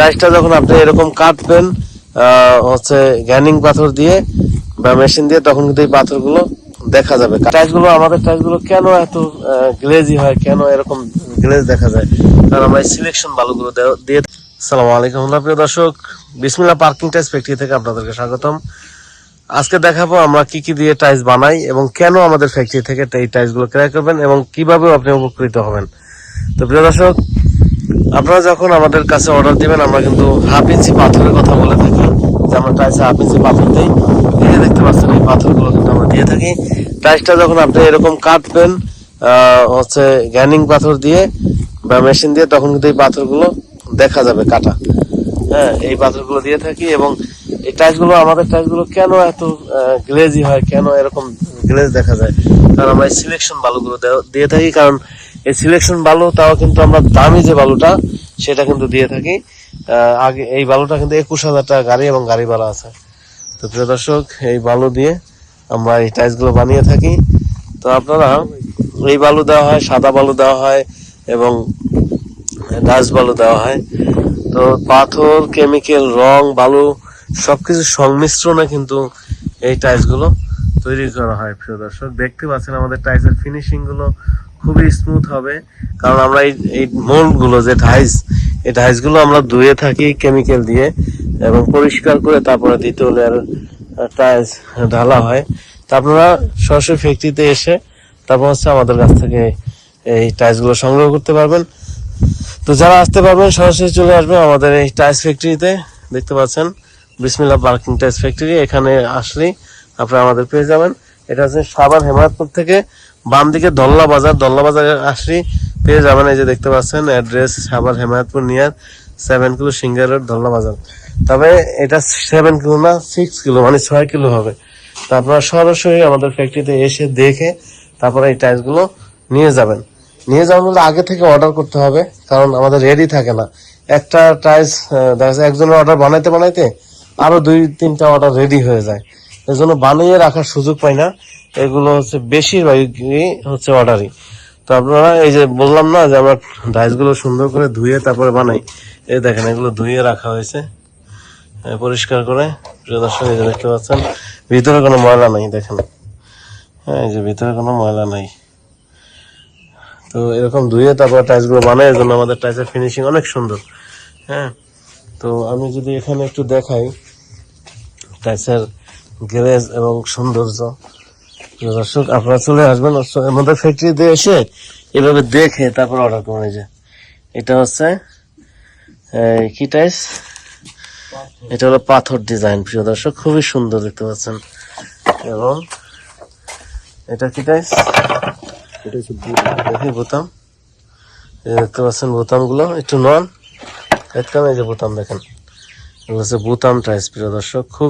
টাইসটা যখন আপনি এরকম কাটবেন হচ্ছে গ্যানিং পাথর দিয়ে বা মেশিন দিয়ে, তখন কিন্তু এই পাথরগুলো দেখা যাবে। টাইসগুলো আমাদের টাইসগুলো কেন এত গ্লেজি হয়? কেন এরকম গ্লেজ দেখা যায়? কারণ আমরা সিলেকশন বালুগুলো দিয়ে সালাম আলাইকুম। প্রিয় দর্শক বিসমিল্লা পার্কিং টাইস ফ্যাক্টরি থেকে আপনাদেরকে স্বাগতম। আজকে দেখাবো আমরা কি কি দিয়ে টাইলস বানাই এবং কেন আমাদের ফ্যাক্টরি থেকে এই টাইলসগুলো ক্রয় করবেন এবং কীভাবে আপনি উপকৃত হবেন। তো প্রিয় দর্শক আপনারা যখন আমাদের কাছে অর্ডার দিবেন, আমরা কিন্তু হাফ ইঞ্চি পাথরের কথা বলে থাকি। যে আমরা টাইলসে হাফ ইঞ্চি পাথর দিই। এই দেখতে পাচ্ছেন, এই পাথরগুলো কিন্তু আমরা দিয়ে থাকি। টাইলসটা যখন আপনি এরকম কাটবেন হচ্ছে গ্যানিং পাথর দিয়ে বা মেশিন দিয়ে, তখন কিন্তু এই পাথরগুলো দেখা যাবে কাটা। হ্যাঁ এই পাথরগুলো দিয়ে থাকি এবং এই টাইসগুলো আমাদের টাইসগুলো কেন এত গ্লেজি হয়? কেন এরকম গ্লেজ দেখা যায়? কারণ আমরা সিলেকশন বালুগুলো দেও- দিয়ে থাকি। কারণ এই সিলেকশন বালু তাও কিন্তু আমরা দামি যে বালুটা, সেটা কিন্তু দিয়ে থাকি। আগে এই বালুটা কিন্তু একুশ হাজার টাকা গাড়ি এবং গাড়ি ভাড়া আছে। তো প্রিয় দর্শক, এই বালু দিয়ে আমরা এই টাইলসগুলো বানিয়ে থাকি। তো আপনারা এই বালু দেওয়া হয়, সাদা বালু দেওয়া হয় এবং ডাস বালু দেওয়া হয়। তো পাথর কেমিক্যাল রং, বালু সবকিছু সংমিশ্রণে কিন্তু এই টাইলসগুলো তৈরি করা হয়, প্রিয় দর্শক। দেখতে পাচ্ছেন আমাদের টাইলসের ফিনিশিংগুলো। খুবই স্মুথ হবে। কারণ আমরা এই এই মোল্ডগুলো যে টাইলস এই টাইলসগুলো আমরা ধুয়ে থাকি কেমিক্যাল দিয়ে এবং পরিষ্কার করে তারপরে দ্বিতীয় লেয়ার টাইলস ঢালা হয়। তা আপনারা সরাসরি ফ্যাক্টরিতে এসে তারপর হচ্ছে আমাদের কাছ থেকে এই টাইলসগুলো সংগ্রহ করতে পারবেন। তো যারা আসতে পারবেন, সরাসরি চলে আসবে আমাদের এই টাইলস ফ্যাক্টরিতে দেখতে পাচ্ছেন বিসমিল্লা পার্কিং টাইলস ফ্যাক্টরি এখানে আসলেই আপনারা আমাদের পেয়ে যাবেন। এটা হচ্ছে সাবান হেমায়তপুর থেকে বাম দিকে দল্লা বাজার, দল্লা বাজারে আসলেই পেয়ে যাবেন এই যে দেখতে পাচ্ছেন, address Savar Hemayetpur near seven kilo singer road, Dolla Bazar. তবে এটা সেভেন কিলো না, সিক্স কিলো মানে ছয় কিলো হবে। তো আপনারা সরাসরি আমাদের ফ্যাক্টরিতে এসে দেখে তারপরে এই টাইলসগুলো নিয়ে যাবেন। নিয়ে যাওয়ার বলতে আগে থেকে অর্ডার করতে হবে, কারণ আমাদের রেডি থাকে না। একটা টাইলস দেখা একজনের অর্ডার বানাইতে বানাইতে আরও দুই তিনটা অর্ডার রেডি হয়ে যায়। এই জন্য বানিয়ে রাখার সুযোগ পাই না। এগুলো হচ্ছে বেশিরভাগই হচ্ছে অর্ডারই তো আপনারা এই যে বললাম না যে আমরা ডাইসগুলো সুন্দর করে ধুয়ে তারপরে বানাই, এই দেখেন এগুলো ধুয়ে রাখা হয়েছে। পরিষ্কার করে। প্রিয় দর্শক, এই যে দেখতে পাচ্ছেন, ভিতরে কোনো ময়লা নাই, দেখেন। হ্যাঁ এই যে ভিতরে কোনো ময়লা নাই। তো এরকম ধুয়ে তারপর টাইলসগুলো বানাই এর জন্য আমাদের টাইলসের ফিনিশিং অনেক সুন্দর। হ্যাঁ তো আমি যদি এখানে একটু দেখাই টাইলসের গ্যারেজ এবং সৌন্দর্য। দর্শক আপনারা চলে আসবেন আমাদের ফ্যাক্টরিতে এসে এভাবে দেখে তারপর অর্ডার এই যে এটা হচ্ছে কি টাইলস এটা হলো পাথর ডিজাইন প্রিয় দর্শক খুবই সুন্দর দেখতে পাচ্ছেন। এবং এটা কি টাইলস দেখি বোতাম। দেখতে পাচ্ছেন বোতামগুলো একটু নন। দেখতাম এই যে বোতাম দেখেন। এগুলো হচ্ছে বোতাম টাইস প্রিয় দর্শক খুবই